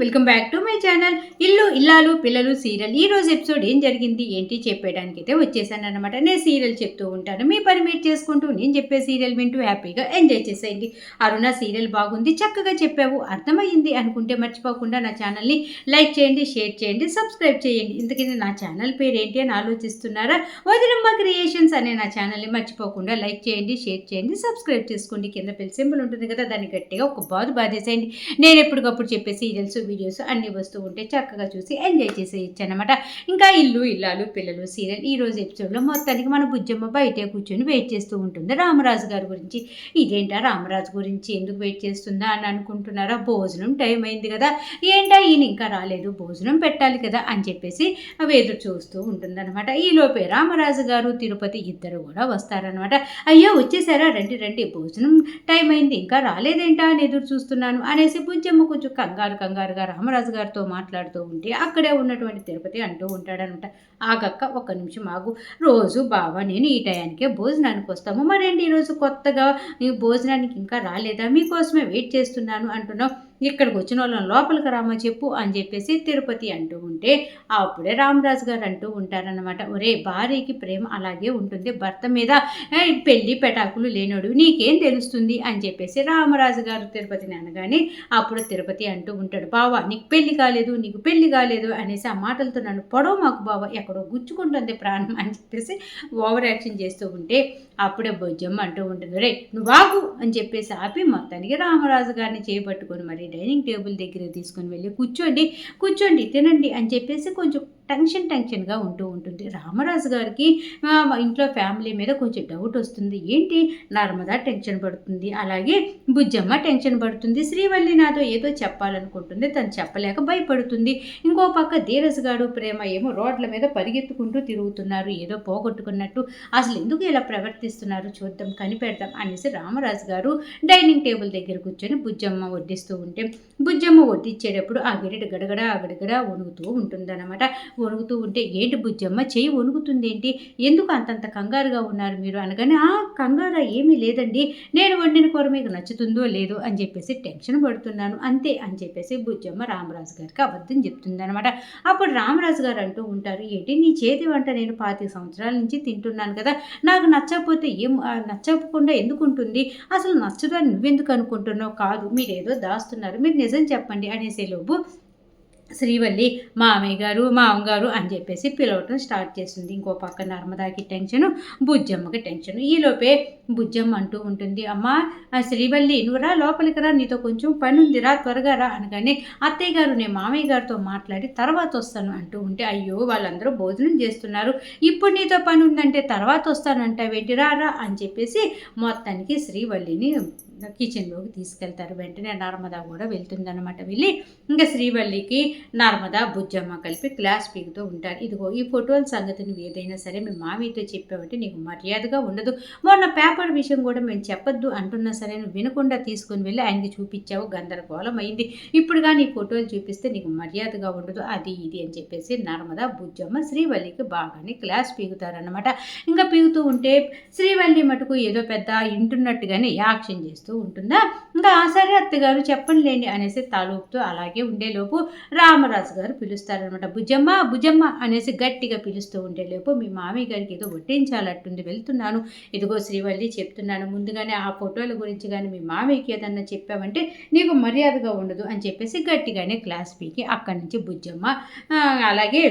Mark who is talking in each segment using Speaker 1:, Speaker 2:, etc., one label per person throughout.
Speaker 1: Welcome back to my channel. ఇల్లు ఇల్లాలు పిల్లలు సీరియల్. ఈ రోజు ఎపిసోడ్ ఏం జరిగింది ఏంటి చెప్పేయడానికి అయితే వచ్చేసాను అనమాట నేను సీరియల్ చెప్తూ ఉంటాను. మీ పని మీరు చేసుకుంటూ నేను చెప్పే సీరియల్ వింటూ హ్యాపీగా ఎంజాయ్ చేసేయండి. అరుణ సీరియల్ బాగుంది చక్కగా చెప్పావు అర్థమైంది అనుకుంటే మర్చిపోకుండా నా ఛానల్ని లైక్ చేయండి షేర్ చేయండి సబ్స్క్రైబ్ చేయండి. ఎందుకంటే నా ఛానల్ పేరు ఏంటి అని ఆలోచిస్తున్నారా? వదిలమ్మ క్రియేషన్స్ అనే నా ఛానల్ని మర్చిపోకుండా లైక్ చేయండి షేర్ చేయండి సబ్స్క్రైబ్ చేసుకోండి. కింద పెళ్ళి సింబల్ ఉంటుంది కదా దాన్ని గట్టిగా ఒక బాధ బాధేసేయండి. నేను ఎప్పటికప్పుడు చెప్పే సీరియల్స్ వీడియోస్ అన్నీ వస్తూ ఉంటే చక్కగా చూసి ఎంజాయ్ చేసేయచ్చు అనమాట ఇంకా ఇల్లు ఇల్లాలు పిల్లలు సీరియల్ ఈ రోజు ఎపిసోడ్లో మొత్తానికి మన బుజ్జమ్మ బయటే కూర్చొని వెయిట్ చేస్తూ ఉంటుంది రామరాజు గారి గురించి. ఇదేంటా రామరాజు గురించి ఎందుకు వెయిట్ చేస్తుందా అని అనుకుంటున్నారా? భోజనం టైం అయింది కదా. ఏంటా ఈయన ఇంకా రాలేదు భోజనం పెట్టాలి కదా అని చెప్పేసి అవి ఎదురు చూస్తూ ఉంటుందన్నమాట. ఈ లోపే రామరాజు గారు తిరుపతి ఇద్దరు కూడా వస్తారనమాట అయ్యో వచ్చేసారా? రండి రండి భోజనం టైం అయింది ఇంకా రాలేదేంటా అని ఎదురు చూస్తున్నాను అనేసి బుజ్జమ్మ కొంచెం కంగారు కంగారుగా రామరాజు గారితో మాట్లాడుతూ ఉంటే అక్కడే ఉన్నటువంటి తిరుపతి అంటూ ఉంటాడనమాట. ఆగక్క ఒక్క నిమిషం ఆగు. రోజు బావా నేను ఈ టయానికే భోజనానికి వస్తాము. మరేంటి ఈరోజు కొత్తగా? ఈ భోజనానికి ఇంకా రాలేదా? మీకోసమే వెయిట్ చేస్తున్నాను అంటున్నావు. ఇక్కడికి వచ్చిన వాళ్ళని లోపలికి రామా చెప్పు అని చెప్పేసి తిరుపతి అంటూ ఉంటే అప్పుడే రామరాజు గారు అంటూ ఉంటారనమాట ఒరే భార్యకి ప్రేమ అలాగే ఉంటుంది. భర్త మీద పెళ్ళి పెళ్ళి పెటాకులు లేనోడు నీకేం తెలుస్తుంది? అని చెప్పేసి రామరాజు గారు తిరుపతిని అనగానే అప్పుడు తిరుపతి అంటూ ఉంటాడు. బావా నీకు పెళ్ళి కాలేదు నీకు పెళ్ళి కాలేదు అనేసి ఆ మాటలతో నన్ను పొడవ మాకు బావ ఎక్కడో గుచ్చుకుంటుంది ప్రాణం అని చెప్పేసి ఓవర్ యాక్షన్ చేస్తూ ఉంటే అప్పుడే బొజ్జమ్మ అంటూ ఉంటుంది. రే నువ్వు అని చెప్పేసి ఆపి మొత్తానికి రామరాజు గారిని చేపట్టుకొని మరి డైనింగ్ టేబుల్ దగ్గర తీసుకొని వెళ్ళి కూర్చోండి కూర్చోండి తినండి అని చెప్పేసి కొంచెం టెన్షన్ టెన్షన్గా ఉంటూ ఉంటుంది. రామరాజు గారికి మా ఇంట్లో ఫ్యామిలీ మీద కొంచెం డౌట్ వస్తుంది. ఏంటి? నర్మదా టెన్షన్ పడుతుంది. అలాగే బుజ్జమ్మ టెన్షన్ పడుతుంది. శ్రీవల్లి నాతో ఏదో చెప్పాలనుకుంటుంది. తను చెప్పలేక భయపడుతుంది. ఇంకో పక్క ధీరజ్ గారు ప్రేమ ఏమో రోడ్ల మీద పరిగెత్తుకుంటూ తిరుగుతున్నారు. ఏదో పోగొట్టుకున్నట్టు. అసలు ఎందుకు ఇలా ప్రవర్తిస్తున్నారు? చూద్దాం కనిపెడదాం అనేసి రామరాజు గారు డైనింగ్ టేబుల్ దగ్గర కూర్చొని బుజ్జమ్మ వడ్డిస్తూ ఉంటే బుజ్జమ్మ వడ్డించేటప్పుడు ఆ గరిట గడగడ గడగడ వణుకుతూ ఉంటుందన్నమాట. వణుకుతూ ఉంటే ఏంటి బుజ్జమ్మ? చెయ్యి వణుకుతుంది ఏంటి ఎందుకు అంతంత కంగారుగా ఉన్నారు మీరు? అనగానే ఆ కంగారా ఏమీ లేదండి. నేను వండిన కూర మీకు నచ్చుతుందో లేదో? అని చెప్పేసి టెన్షన్ పడుతున్నాను. అంతే అని చెప్పేసి బుజ్జమ్మ రామరాజు గారికి అబద్ధం చెప్తుంది అనమాట అప్పుడు రామరాజు గారు అంటూ ఉంటారు ఏంటి నీ చేతి వంట నేను పాతి సంవత్సరాల నుంచి తింటున్నాను కదా. నాకు నచ్చకపోతే ఏం నచ్చకుండా ఎందుకు ఉంటుంది? అసలు నచ్చదని నువ్వెందుకు అనుకుంటున్నావు? కాదు మీరు ఏదో దాస్తున్నారు. మీరు నిజం చెప్పండి అనేసేలోపు శ్రీవల్లి మామయ్య గారు మామగారు అని చెప్పేసి పిలవటం స్టార్ట్ చేసింది ఇంకో పక్క నర్మదాకి టెన్షన్ బుజ్జమ్మకి టెన్షన్. ఈలోపే బుజ్జమ్మ అంటూ ఉంటుంది. అమ్మా శ్రీవల్లి నువ్వు రా లోపలికి రా నీతో కొంచెం పని ఉంది రా త్వరగా రా అనగానే అత్తయ్య గారు నేను మామయ్య గారితో మాట్లాడి తర్వాత వస్తాను అంటూ ఉంటే అయ్యో వాళ్ళందరూ భోజనం చేస్తున్నారు. ఇప్పుడు నీతో పని ఉందంటే తర్వాత వస్తానంట వెంటి రా అని చెప్పేసి మొత్తానికి శ్రీవల్లిని కిచెన్లోకి తీసుకెళ్తారు. వెంటనే నర్మదా కూడా వెళ్తుందనమాట వెళ్ళి. ఇంకా శ్రీవల్లికి నర్మదా బుజ్జమ్మ కలిపి క్లాస్ పీకుతూ ఉంటారు. ఇదిగో ఈ ఫోటోల సంగతి నువ్వు ఏదైనా సరే మీ మామయ్యతో చెప్పావంటే నీకు మర్యాదగా ఉండదు. మొన్న పేపర్ విషయం కూడా మేము చెప్పొద్దు అంటున్నా సరే నువ్వు వినకుండా తీసుకొని వెళ్ళి ఆయనకి చూపించావు గందరగోళం అయింది. ఇప్పుడు కానీ ఈ ఫోటోలు చూపిస్తే నీకు మర్యాదగా ఉండదు. అది ఇది అని చెప్పేసి నర్మదా బుజ్జమ్మ శ్రీవల్లికి బాగానే క్లాస్ పీకుతారనమాట ఇంకా పీకుతూ ఉంటే శ్రీవల్లి మటుకు ఏదో పెద్ద ఇంటున్నట్టుగానే యాక్షన్ చేస్తూ ఉంటుందా? ఇంకా ఆ సరే అత్తగారు చెప్పండిలేండి అనేసి తాలూపుతూ అలాగే ఉండేలోపు రామరాజు గారు పిలుస్తారనమాట భుజమ్మ భుజమ్మ అనేసి గట్టిగా పిలుస్తూ ఉండేలోపు మీ మామయ్య గారికి ఏదో వడ్డించాలట్టుంది వెళ్తున్నాను. ఇదిగో శ్రీవల్లి చెప్తున్నాను. ముందుగానే ఆ ఫోటోల గురించి కానీ మీ మామయ్యకి ఏదన్నా చెప్పామంటే నీకు మర్యాదగా ఉండదు అని చెప్పేసి గట్టిగానే క్లాస్ పీకి అక్కడి నుంచి బుజ్జమ్మ అలాగే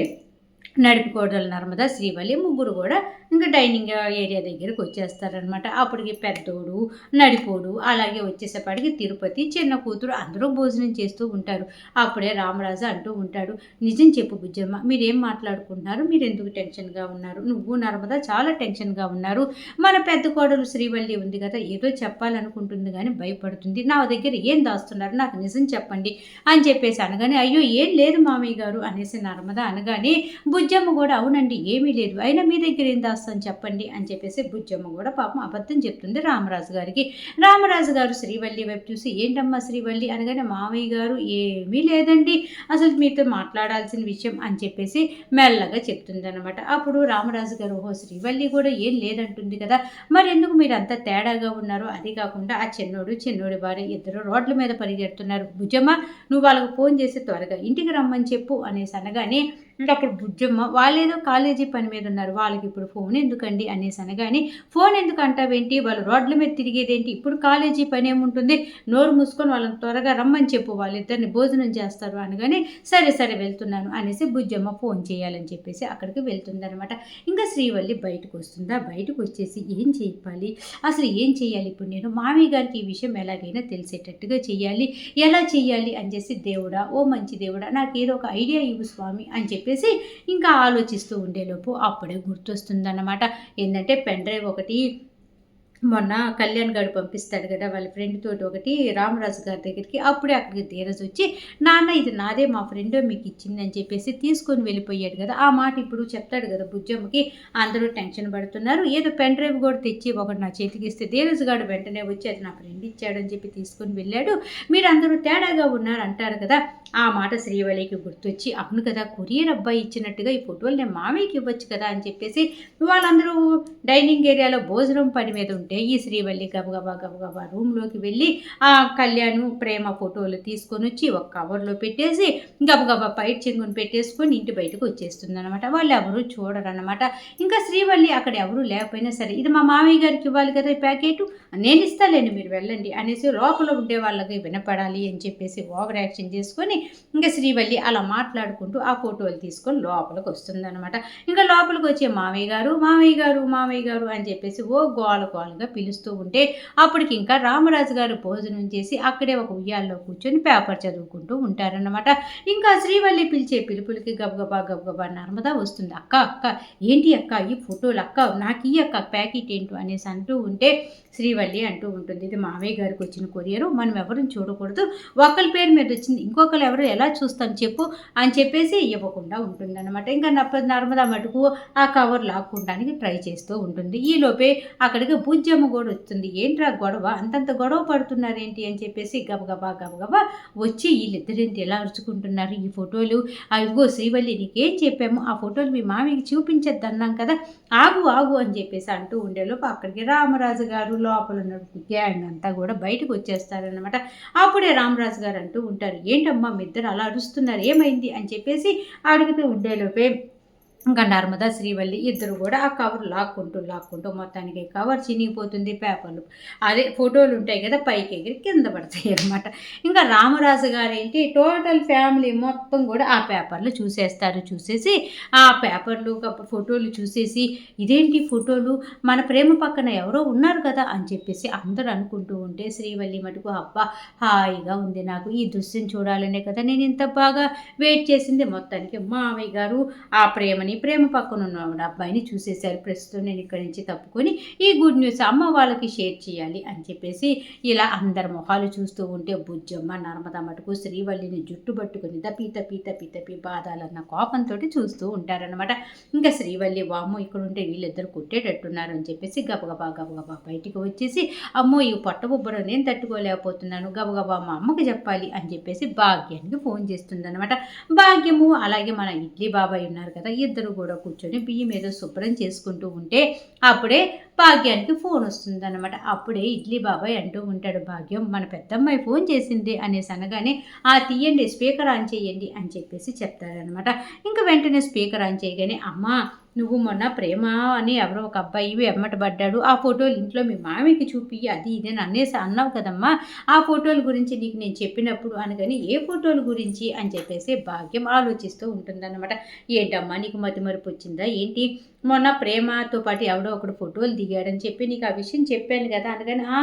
Speaker 1: నడిపికోడలు నర్మద శ్రీవల్లి ముగ్గురు కూడా ఇంకా డైనింగ్ ఏరియా దగ్గరికి వచ్చేస్తారనమాట అప్పటికి పెద్దోడు నడిపోడు అలాగే వచ్చేసేపాటికి తిరుపతి చిన్న కూతురు అందరూ భోజనం చేస్తూ ఉంటారు. అప్పుడే రామరాజు అంటూ ఉంటాడు నిజం చెప్పు బుజ్జమ్మ మీరేం మాట్లాడుకుంటున్నారు? మీరు ఎందుకు టెన్షన్గా ఉన్నారు? నువ్వు నర్మద చాలా టెన్షన్గా ఉన్నారు. మన పెద్ద కోడలు శ్రీవల్లి ఉంది కదా ఏదో చెప్పాలనుకుంటుంది కానీ భయపడుతుంది. నా దగ్గర ఏం దాస్తున్నారు? నాకు నిజం చెప్పండి అని చెప్పేసి అనగానే అయ్యో ఏం లేదు మామయ్య గారు అనేసి నర్మద అనగానే బుజ్జమ్మ కూడా అవునండి ఏమీ లేదు. అయినా మీ దగ్గర ఏం దాస్తున్నారు? రాస్తాను చెప్పండి అని చెప్పేసి బుజ్జమ్మ కూడా పాపం అబద్ధం చెప్తుంది రామరాజు గారికి. రామరాజు గారు శ్రీవల్లి వైపు చూసి ఏంటమ్మా శ్రీవల్లి? అనగానే మామయ్య గారు ఏమీ లేదండి. అసలు మీతో మాట్లాడాల్సిన విషయం అని చెప్పేసి మెల్లగా చెప్తుంది అనమాట అప్పుడు రామరాజు గారు ఓహో శ్రీవల్లి కూడా ఏం లేదంటుంది కదా. మరి ఎందుకు మీరు అంత తేడాగా ఉన్నారు? అది కాకుండా ఆ చిన్నోడు చిన్నోడి భార్య ఇద్దరు రోడ్ల మీద పరిగెడుతున్నారు. భుజమ్మ నువ్వు వాళ్ళకు ఫోన్ చేసి త్వరగా ఇంటికి రమ్మని చెప్పు అనేసి అనగానే అంటే అప్పుడు బుజ్జమ్మ వాళ్ళేదో కాలేజీ పని మీద ఉన్నారు. వాళ్ళకి ఇప్పుడు ఫోన్ ఎందుకండి అనేసి అనగానే ఫోన్ ఎందుకు అంటావేంటి వాళ్ళు రోడ్ల మీద తిరిగేదేంటి? ఇప్పుడు కాలేజీ పని ఏముంటుంది? నోరు మూసుకొని వాళ్ళని త్వరగా రమ్మని చెప్పు. వాళ్ళిద్దరిని భోజనం చేస్తారు అనగానే సరే సరే వెళ్తున్నాను అనేసి బుజ్జమ్మ ఫోన్ చేయాలని చెప్పేసి అక్కడికి వెళ్తుందనమాట ఇంకా శ్రీవల్లి బయటకు వస్తుందా? బయటకు వచ్చేసి ఏం చెప్పాలి అసలు ఏం చేయాలి? ఇప్పుడు నేను మామయ్య గారికి ఈ విషయం ఎలాగైనా తెలిసేటట్టుగా చేయాలి. ఎలా చేయాలి? అని చేసి దేవుడా ఓ మంచి దేవుడా నాకు ఏదో ఒక ఐడియా ఇవ్వు స్వామి అని చెప్పి చెప్పేసి ఇంకా ఆలోచిస్తూ ఉండేలోపు అప్పుడే గుర్తొస్తుందన్నమాట. ఏంటంటే పెన్ డ్రైవ్ ఒకటి మొన్న కళ్యాణ్ గారు పంపిస్తాడు కదా వాళ్ళ ఫ్రెండ్ తోటి ఒకటి రామరాజు గారి దగ్గరికి అప్పుడే అక్కడికి ధీరజ్ వచ్చి నాన్న ఇది నాదే మా ఫ్రెండ్ మీకు ఇచ్చిందని చెప్పేసి తీసుకొని వెళ్ళిపోయాడు కదా. ఆ మాట ఇప్పుడు చెప్తాడు కదా బుజ్జమ్మకి. అందరూ టెన్షన్ పడుతున్నారు. ఏదో పెన్ డ్రైవ్ కూడా తెచ్చి ఒకటి నా చేతికి ఇస్తే ధీరజ్ గారు వెంటనే వచ్చి అది నా ఫ్రెండ్ ఇచ్చాడని చెప్పి తీసుకొని వెళ్ళాడు. మీరు అందరూ తేడాగా ఉన్నారు అంటారు కదా. ఆ మాట శ్రీవళికి గుర్తొచ్చి అవును కదా కొరియర్ అబ్బాయి ఇచ్చినట్టుగా ఈ ఫోటోలు నేను మామయ్యకి ఇవ్వచ్చు కదా అని చెప్పేసి వాళ్ళందరూ డైనింగ్ ఏరియాలో భోజనం పని మీద ఉంటే ఈ శ్రీవల్లి గబగబా గబగబా రూమ్లోకి వెళ్ళి ఆ కళ్యాణ్ ప్రేమ ఫోటోలు తీసుకొని వచ్చి ఒక కవర్లో పెట్టేసి గబగబా పైట్ చెంగుని పెట్టేసుకొని ఇంటి బయటకు వచ్చేస్తుంది అనమాట వాళ్ళు ఎవరు చూడరు అనమాట ఇంకా శ్రీవల్లి అక్కడ ఎవరు లేకపోయినా సరే ఇది మా మామయ్య గారికి ఇవ్వాలి కదా ఈ ప్యాకెట్? నేను ఇస్తాలేండి మీరు వెళ్ళండి అనేసి లోపల ఉండే వాళ్ళకి వినపడాలి అని చెప్పేసి ఓవర్ యాక్షన్ చేసుకొని ఇంకా శ్రీవల్లి అలా మాట్లాడుకుంటూ ఆ ఫోటోలు తీసుకొని లోపలికి వస్తుందన్నమాట. ఇంకా లోపలికి వచ్చే మామయ్య గారు మామయ్య గారు మామయ్య గారు అని చెప్పేసి ఓ గోల గోలగా పిలుస్తూ ఉంటే అప్పటికి ఇంకా రామరాజు గారు భోజనం చేసి అక్కడే ఒక ఉయ్యాల్లో కూర్చొని పేపర్ చదువుకుంటూ ఉంటారన్నమాట. ఇంకా శ్రీవల్లి పిలిచే పిలుపులకి గబగబా గబగబా నర్మదా వస్తుంది. అక్క అక్క ఏంటి అక్క ఈ ఫోటోలు అక్క నాకు ఈ అక్క ప్యాకెట్ ఏంటో? అనేసి అంటూ ఉంటే శ్రీవల్లి అంటూ ఉంటుంది. ఇది మామయ్య గారికి వచ్చిన కొరియరు. మనం ఎవరిని చూడకూడదు. ఒకరి పేరు మీద వచ్చింది. ఇంకొకరు ఎవరు ఎలా చూస్తాను చెప్పు అని చెప్పేసి ఇవ్వకుండా ఉంటుంది అనమాట ఇంకా నప్ప నర్మదా మటుకు ఆ కవర్ లాక్కోవడానికి ట్రై చేస్తూ ఉంటుంది. ఈలోపే అక్కడికి బుజ్జమ్మ కూడా వస్తుంది. ఏంట్రా గొడవ? అంతంత గొడవ పడుతున్నారేంటి అని చెప్పేసి గబగబా గబగబా వచ్చి వీళ్ళిద్దరేంటి ఎలా అరుచుకుంటున్నారు? ఈ ఫోటోలు? అవిగో శ్రీవల్లి నీకేం చెప్పాము? ఆ ఫోటోలు మీ మామయ్యకి చూపించద్దన్నాం కదా. ఆగు ఆగు అని చెప్పేసి అంటూ ఉండేలోపు అక్కడికి రామరాజు గారు లోపల ఉన్న గ్యాంగ్ అంతా కూడా బయటకు వచ్చేస్తారనమాట అప్పుడే రామరాజు గారు అంటూ ఉంటారు ఏంటమ్మా మీ ఇద్దరు అలా అరుస్తున్నారు ఏమైంది? అని చెప్పేసి అడుగుతూ ఉండేలోపే ఇంకా నర్మదా శ్రీవల్లి ఇద్దరు కూడా ఆ కవర్ లాక్కుంటూ లాక్కుంటూ మొత్తానికి కవర్ చినిగిపోతుంది పేపర్లు. అదే ఫోటోలు ఉంటాయి కదా పైకి ఎగిరి కింద పడతాయి అనమాట ఇంకా రామరాజు గారు ఏంటి టోటల్ ఫ్యామిలీ మొత్తం కూడా ఆ పేపర్లు చూసేస్తారు. చూసేసి ఆ పేపర్లు ఫోటోలు చూసేసి ఇదేంటి ఫోటోలు? మన ప్రేమ పక్కన ఎవరో ఉన్నారు కదా అని చెప్పేసి అందరూ అనుకుంటూ ఉంటే శ్రీవల్లి మటుకు అబ్బా హాయిగా ఉంది నాకు ఈ దృశ్యం చూడాలనే కదా నేను ఇంత బాగా వెయిట్ చేసింది. మొత్తానికి మామయ్య గారు ఆ ప్రేమని ప్రేమ పక్కన ఉన్న అబ్బాయిని చూసేశారు. ప్రస్తుతం నేను ఇక్కడి నుంచి తప్పుకొని ఈ గుడ్ న్యూస్ అమ్మ వాళ్ళకి షేర్ చేయాలి అని చెప్పేసి ఇలా అందరి మొహాలు చూస్తూ ఉంటే బుజ్జమ్మ నర్మదా మటుకు శ్రీవల్లిని జుట్టు పట్టుకుని తపి పీత తపి తపి బాధాలన్న కోపంతో చూస్తూ ఉంటారనమాట ఇంకా శ్రీవల్లి వామ్మో ఇక్కడ ఉంటే వీళ్ళిద్దరు కొట్టేటట్టున్నారు అని చెప్పేసి గబగబా గబగబా బయటికి వచ్చేసి అమ్మో ఈ పొట్టబుబ్బరం నేను తట్టుకోలేకపోతున్నాను గబగబా మా అమ్మకి చెప్పాలి అని చెప్పేసి భాగ్యానికి ఫోన్ చేస్తుందనమాట భాగ్యము అలాగే మన ఇడ్లీ బాబాయ్ ఉన్నారు కదా ఇద్దరు కూడా కూర్చొని బియ్యం ఏదో శుభ్రం చేసుకుంటూ ఉంటే అప్పుడే భాగ్యానికి ఫోన్ వస్తుందన్నమాట. అప్పుడే ఇడ్లీ బాబాయ్ అంటూ ఉంటాడు భాగ్యం మన పెద్దమ్మాయి ఫోన్ చేసింది అనేసి అనగానే ఆ తీయండి స్పీకర్ ఆన్ చేయండి అని చెప్పేసి చెప్తారనమాట ఇంకా వెంటనే స్పీకర్ ఆన్ చేయగానే అమ్మ నువ్వు మొన్న ప్రేమ అని ఎవరో ఒక అబ్బాయి ఎమ్మట పడ్డాడు ఆ ఫోటోలు ఇంట్లో మీ మామికి చూపి అది ఇదే అనేసి అన్నావు కదమ్మా. ఆ ఫోటోల గురించి నీకు నేను చెప్పినప్పుడు అనగాని ఏ ఫోటోల గురించి అని చెప్పేసి భాగ్యం ఆలోచిస్తూ ఉంటుందన్నమాట. ఏంటమ్మా నీకు మతిమరుపు వచ్చిందా? ఏంటి? మొన్న ప్రేమతో పాటు ఎవడో ఒకడు ఫోటోలు దిగాడని చెప్పి నీకు ఆ విషయం చెప్పాను కదా అనగానే "ఆ,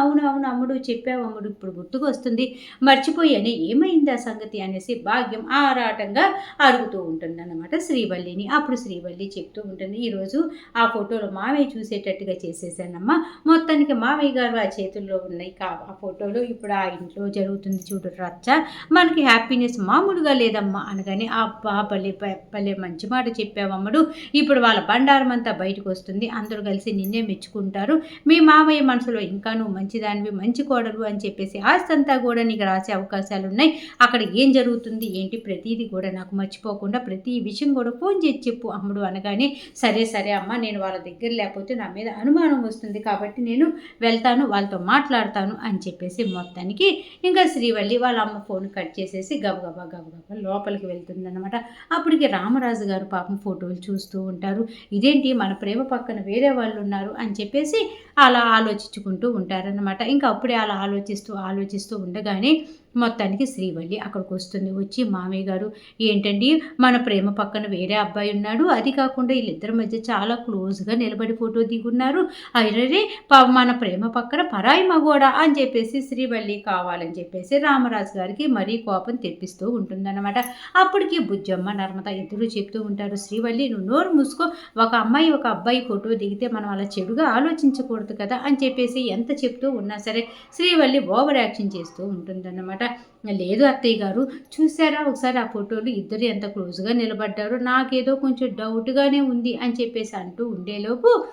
Speaker 1: అవును అవును అమ్ముడు చెప్పావు అమ్ముడు ఇప్పుడు గుర్తుకు వస్తుంది. మర్చిపోయాను ఏమైంది ఆ సంగతి? అనేసి భాగ్యం ఆరాటంగా అడుగుతూ ఉంటుందన్నమాట శ్రీవల్లిని. అప్పుడు శ్రీవల్లి చెప్తూ ఉంటుంది ఈరోజు ఆ ఫోటోలు మామయ్య చూసేటట్టుగా చేసేసానమ్మా. మొత్తానికి మామయ్య గారు ఆ చేతుల్లో ఉన్నాయి కా ఆ ఫోటోలు. ఇప్పుడు ఆ ఇంట్లో జరుగుతుంది చూడు రచ్చ. మనకి హ్యాపీనెస్ మామూలుగా లేదమ్మా. అనగానే అబ్బా భలే భలే మంచి మాట చెప్పావమ్మడు ఇప్పుడు వాళ్ళ వాళ్ళ బండారం అంతా బయటకు వస్తుంది అందరూ కలిసి నిన్నే మెచ్చుకుంటారు. మీ మామయ్య మనసులో ఇంకా నువ్వు మంచిదానివి మంచి కోడలు అని చెప్పేసి ఆస్తంతా కూడా నీకు రాసే అవకాశాలు ఉన్నాయి అక్కడ ఏం జరుగుతుంది? ఏంటి? ప్రతిదీ కూడా నాకు మర్చిపోకుండా ప్రతి విషయం కూడా ఫోన్ చేసి చెప్పు అమ్ముడు అనగానే సరే సరే అమ్మ నేను వాళ్ళ దగ్గర లేకపోతే నా మీద అనుమానం వస్తుంది. కాబట్టి నేను వెళ్తాను వాళ్ళతో మాట్లాడతాను అని చెప్పేసి మొత్తానికి ఇంకా శ్రీవల్లి వాళ్ళ అమ్మ ఫోన్ కట్ చేసేసి గబగబా గబగబా లోపలికి వెళ్తుందన్నమాట. అప్పటికి రామరాజు గారు పాపం ఫోటోలు చూస్తూ ఉంటారు. ఇదేంటి మన ప్రేమ పక్కన వేరే వాళ్ళు ఉన్నారు అని చెప్పేసి అలా ఆలోచించుకుంటూ ఉంటారనమాట ఇంకా అప్పుడే అలా ఆలోచిస్తూ ఆలోచిస్తూ ఉండగానే మొత్తానికి శ్రీవల్లి అక్కడికి వస్తుంది. వచ్చి మామయ్య గారు ఏంటండి? మన ప్రేమ పక్కన వేరే అబ్బాయి ఉన్నాడు. అది కాకుండా వీళ్ళిద్దరి మధ్య చాలా క్లోజ్గా నిలబడి ఫోటో దిగున్నారు. అరే మన ప్రేమ పక్కన పరాయి మగోడా అని చెప్పేసి శ్రీవల్లి కావాలని చెప్పేసి రామరాజు గారికి మరీ కోపం తెప్పిస్తూ ఉంటుందన్నమాట. అప్పటికి బుజ్జమ్మ నర్మద ఇద్దరు చెప్తూ ఉంటారు శ్రీవల్లి నువ్వు నోరు మూసుకో. ఒక అమ్మాయి ఒక అబ్బాయి ఫోటో దిగితే మనం అలా చెడుగా ఆలోచించకూడదు కదా అని చెప్పేసి ఎంత చెప్తూ ఉన్నా సరే శ్రీవల్లి ఓవర్ యాక్షన్ చేస్తూ ఉంటుందన్నమాట. లేదు అత్తయ్య గారు చూసారా ఒకసారి ఆ ఫోటోలు? ఇద్దరు ఎంత క్లోజ్గా నిలబడ్డారో? నాకేదో కొంచెం డౌట్గానే ఉంది అని చెప్పేసి అంటూ ఉండేలోపు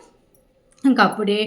Speaker 1: ఇంకా అప్పుడే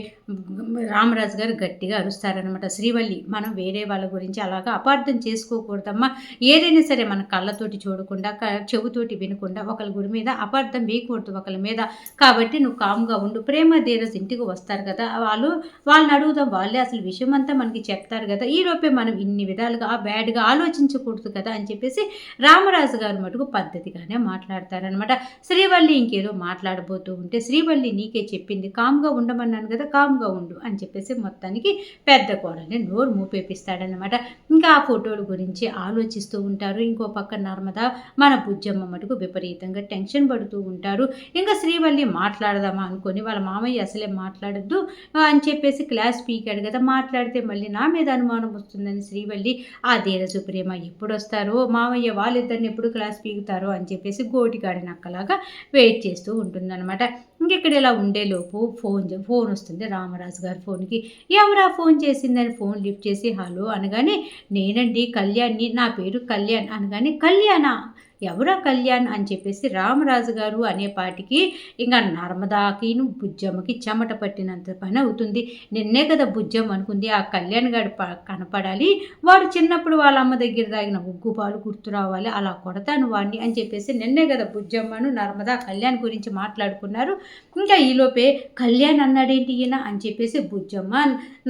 Speaker 1: రామరాజు గారు గట్టిగా అరుస్తారనమాట శ్రీవల్లి మనం వేరే వాళ్ళ గురించి అలాగా అపార్థం చేసుకోకూడదమ్మా. ఏదైనా సరే మన కళ్ళతోటి చూడకుండా చెవుతోటి వినకుండా ఒకరి గురి మీద అపార్థం వేయకూడదు ఒకరి మీద. కాబట్టి నువ్వు కామ్గా ఉండు. ప్రేమ ధీరజ్ ఇంటికి వస్తారు కదా. వాళ్ళు వాళ్ళని అడుగుదాం. వాళ్ళే అసలు విషయం అంతా మనకి చెప్తారు కదా. ఈ లోపే మనం ఇన్ని విధాలుగా బ్యాడ్గా ఆలోచించకూడదు కదా అని చెప్పేసి రామరాజు గారు మటుకు పద్ధతిగానే మాట్లాడతారనమాట శ్రీవల్లి ఇంకేదో మాట్లాడబోతూ ఉంటే శ్రీవల్లి నీకే చెప్పింది. కామ్గా ఉండమన్నాను కదా కామ్గా ఉండు అని చెప్పేసి మొత్తానికి పెద్ద కోడల్ని నోరు మూపేపిస్తాడనమాట ఇంకా ఆ ఫోటోల గురించి ఆలోచిస్తూ ఉంటారు. ఇంకో పక్క నర్మద మన బుజ్జమ్మ మటుకు విపరీతంగా టెన్షన్ పడుతూ ఉంటారు. ఇంకా శ్రీవల్లి మాట్లాడదామా అనుకొని వాళ్ళ మామయ్య అసలే మాట్లాడద్దు అని చెప్పేసి క్లాస్ పీకాడు కదా మాట్లాడితే మళ్ళీ నా మీద అనుమానం వస్తుందని శ్రీవల్లి ఆ ధీరజు ప్రేమ ఎప్పుడు వస్తారో? మామయ్య వాళ్ళిద్దరిని ఎప్పుడు క్లాస్ పీకుతారో? అని చెప్పేసి గోటిగాడి నక్కలాగా వెయిట్ చేస్తూ ఉంటుందన్నమాట. ఇంకెక్కడ ఇలా ఉండేలోపు ఫోన్ ఫోన్ వస్తుంది రామరాజు గారి ఫోన్కి. ఎవరా ఫోన్ చేసిందని ఫోన్ లిఫ్ట్ చేసి హలో అనగానే నేనండి కళ్యాణ్ని నా పేరు కళ్యాణ్ అనగానే కళ్యాణ ఎవరా కళ్యాణ్ అని చెప్పేసి రామరాజు గారు అనే పాటికి ఇంకా నర్మదాకిను బుజ్జమ్మకి చెమట పట్టినంత పని అవుతుంది. నిన్నే కదా బుజ్జమ్మ అనుకుంది ఆ కళ్యాణ్ గారు కనపడాలి. వాడు చిన్నప్పుడు వాళ్ళ అమ్మ దగ్గర తాగిన ఉగ్గు పాలు గుర్తు రావాలి. అలా కొడతాను వాడిని అని చెప్పేసి నిన్నే కదా బుజ్జమ్మను నర్మదా కళ్యాణ్ గురించి మాట్లాడుకున్నారు. ఇంకా ఈలోపే కళ్యాణ్ అన్నాడేంటి ఈయన అని చెప్పేసి బుజ్జమ్మ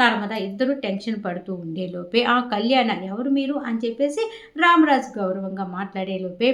Speaker 1: నర్మదా ఇద్దరు టెన్షన్ పడుతూ ఉండేలోపే ఆ కళ్యాణ ఎవరు మీరు అని చెప్పేసి రామరాజు గౌరవంగా మాట్లాడేలోపే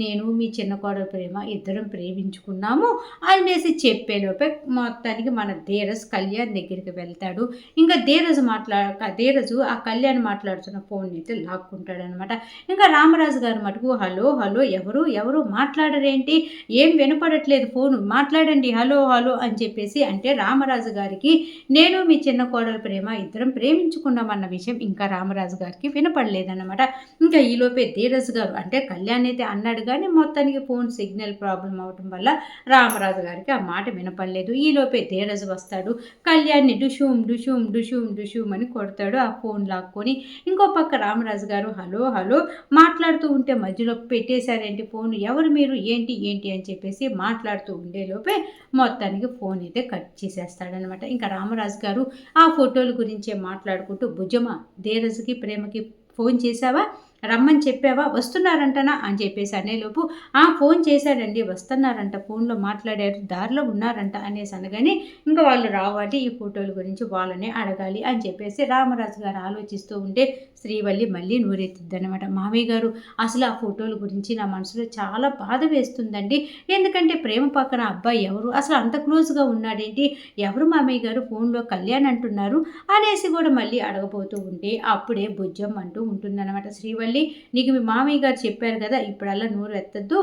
Speaker 1: నేను మీ చిన్న కోడలు ప్రేమ ఇద్దరం ప్రేమించుకున్నాము అనేసి చెప్పేలోపే మొత్తానికి మన ధీరజ్ కళ్యాణ్ దగ్గరికి వెళ్తాడు. ఇంకా ధీరజ్ మాట్లా ధీరజు ఆ కళ్యాణ్ మాట్లాడుతున్న ఫోన్ అయితే లాక్కుంటాడు అనమాట ఇంకా రామరాజు గారు మటుకు హలో హలో ఎవరు ఎవరు మాట్లాడరేంటి? ఏం వినపడట్లేదు ఫోను మాట్లాడండి హలో హలో అని చెప్పేసి అంటే రామరాజు గారికి నేను మీ చిన్న కోడల ప్రేమ ఇద్దరం ప్రేమించుకున్నామన్న విషయం ఇంకా రామరాజు గారికి వినపడలేదన్నమాట. ఇంకా ఈలోపే ధీరజ్ గారు అంటే కళ్యాణ్ అయితే అన్నాడు కానీ మొత్తానికి ఫోన్ సిగ్నల్ ప్రాబ్లం అవటం వల్ల రామరాజు గారికి ఆ మాట వినపడలేదు. ఈలోపే ధీరజ్ వస్తాడు. కళ్యాణ్ని డుషూమ్ డుషూమ్ డుషూమ్ డుషూమ్ అని కొడతాడు. ఆ ఫోన్ లాక్కొని ఇంకో పక్క రామరాజు గారు హలో హలో మాట్లాడుతూ ఉంటే మధ్యలో పెట్టేశారేంటి ఫోన్? ఎవరు మీరు? ఏంటి? ఏంటి? అని చెప్పేసి మాట్లాడుతూ ఉండేలోపే మొత్తానికి ఫోన్ అయితే కట్ చేసేస్తాడనమాట. ఇంకా రామరాజు గారు ఆ ఫోటోల గురించే మాట్లాడుకుంటూ భుజమా ధీరజ్కి ప్రేమకి ఫోన్ చేశావా? రమ్మని చెప్పావా? వస్తున్నారంటనా? అని చెప్పేసి అనేలోపు ఆ ఫోన్ చేశాడండి వస్తున్నారంట ఫోన్లో మాట్లాడారు దారిలో ఉన్నారంట అనేసి అనగానే ఇంకా వాళ్ళు రావాలి ఈ ఫోటోల గురించి వాళ్ళనే అడగాలి అని చెప్పేసి రామరాజు గారు ఆలోచిస్తూ ఉంటే శ్రీవల్లి మళ్ళీ నూరెత్తిద్దనమాట మామయ్య గారు అసలు ఆ ఫోటోల గురించి నా మనసులో చాలా బాధ వేస్తుందండి. ఎందుకంటే ప్రేమ పక్కన అబ్బాయి ఎవరు? అసలు అంత క్లోజ్గా ఉన్నాడేంటి? ఎవరు మామయ్య గారు? ఫోన్లో కళ్యాణ్ అంటున్నారు అనేసి కూడా మళ్ళీ అడగబోతూ ఉంటే అప్పుడే భుజం అంటూ ఉంటుందన్నమాట శ్రీవల్లి. మళ్ళీ నీకు మీ మామయ్య గారు చెప్పారు కదా ఇప్పుడల్లా నోరు ఎత్తద్దు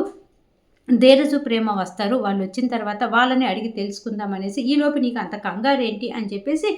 Speaker 1: ధీరజు ప్రేమ వస్తారు వాళ్ళు వచ్చిన తర్వాత వాళ్ళని అడిగి తెలుసుకుందాం అనేసి ఈలోపు నీకు అంత కంగారేంటి అని చెప్పేసి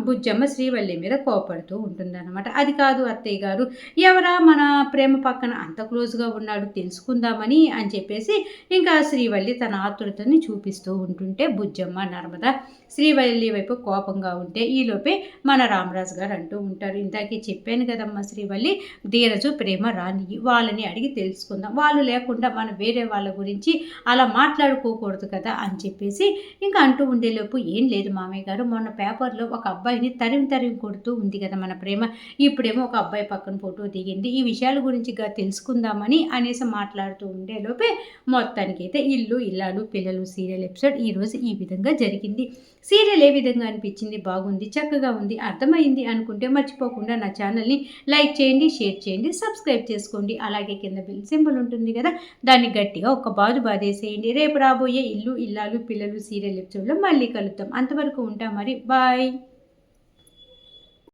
Speaker 1: బుజ్జమ్మ శ్రీవల్లి మీద కోపడుతూ ఉంటుందన్నమాట. అది కాదు అత్తయ్య గారు ఎవరా మన ప్రేమ పక్కన అంత క్లోజ్గా ఉన్నాడు తెలుసుకుందామని? అని చెప్పేసి ఇంకా శ్రీవల్లి తన ఆతురతని చూపిస్తూ ఉంటుంటే బుజ్జమ్మ నర్మద శ్రీవల్లి వైపు కోపంగా ఉంటే ఈలోపే మన రామరాజు గారు అంటూ ఉంటారు. ఇందాకే చెప్పాను కదమ్మా శ్రీవల్లి ధీరజు ప్రేమ రాని వాళ్ళని అడిగి తెలుసుకుందాం. వాళ్ళు లేకుండా మనం వేరే వాళ్ళ గురించి అలా మాట్లాడుకోకూడదు కదా అని చెప్పేసి ఇంకా అంటూ ఉండేలోపు ఏం లేదు మామయ్య గారు మొన్న పేపర్లో ఒక అబ్బాయిని తరిమి తరిమి కొడుతూ ఉంది కదా మన ప్రేమ ఇప్పుడేమో ఒక అబ్బాయి పక్కన ఫోటో దిగింది ఈ విషయాల గురించి తెలుసుకుందామని అనేసి మాట్లాడుతూ ఉండేలోపే మొత్తానికి అయితే ఇల్లు ఇల్లాలు పిల్లలు సీరియల్ ఎపిసోడ్ ఈరోజు ఈ విధంగా జరిగింది. సీరియల్ ఏ విధంగా అనిపించింది? బాగుంది చక్కగా ఉంది అర్థమైంది అనుకుంటే మర్చిపోకుండా నా ఛానల్ని లైక్ చేయండి షేర్ చేయండి సబ్స్క్రైబ్ చేసుకోండి. అలాగే కింద బిల్ సింబల్ ఉంటుంది కదా దాన్ని గట్టిగా ఒక బాజు బాధేసేయండి రేపు రాబోయే ఇల్లు ఇల్లాలు పిల్లలు సీరియల్ ఎపిసోడ్లో మళ్ళీ కలుద్దాం. అంతవరకు ఉంటాం మరి. బాయ్.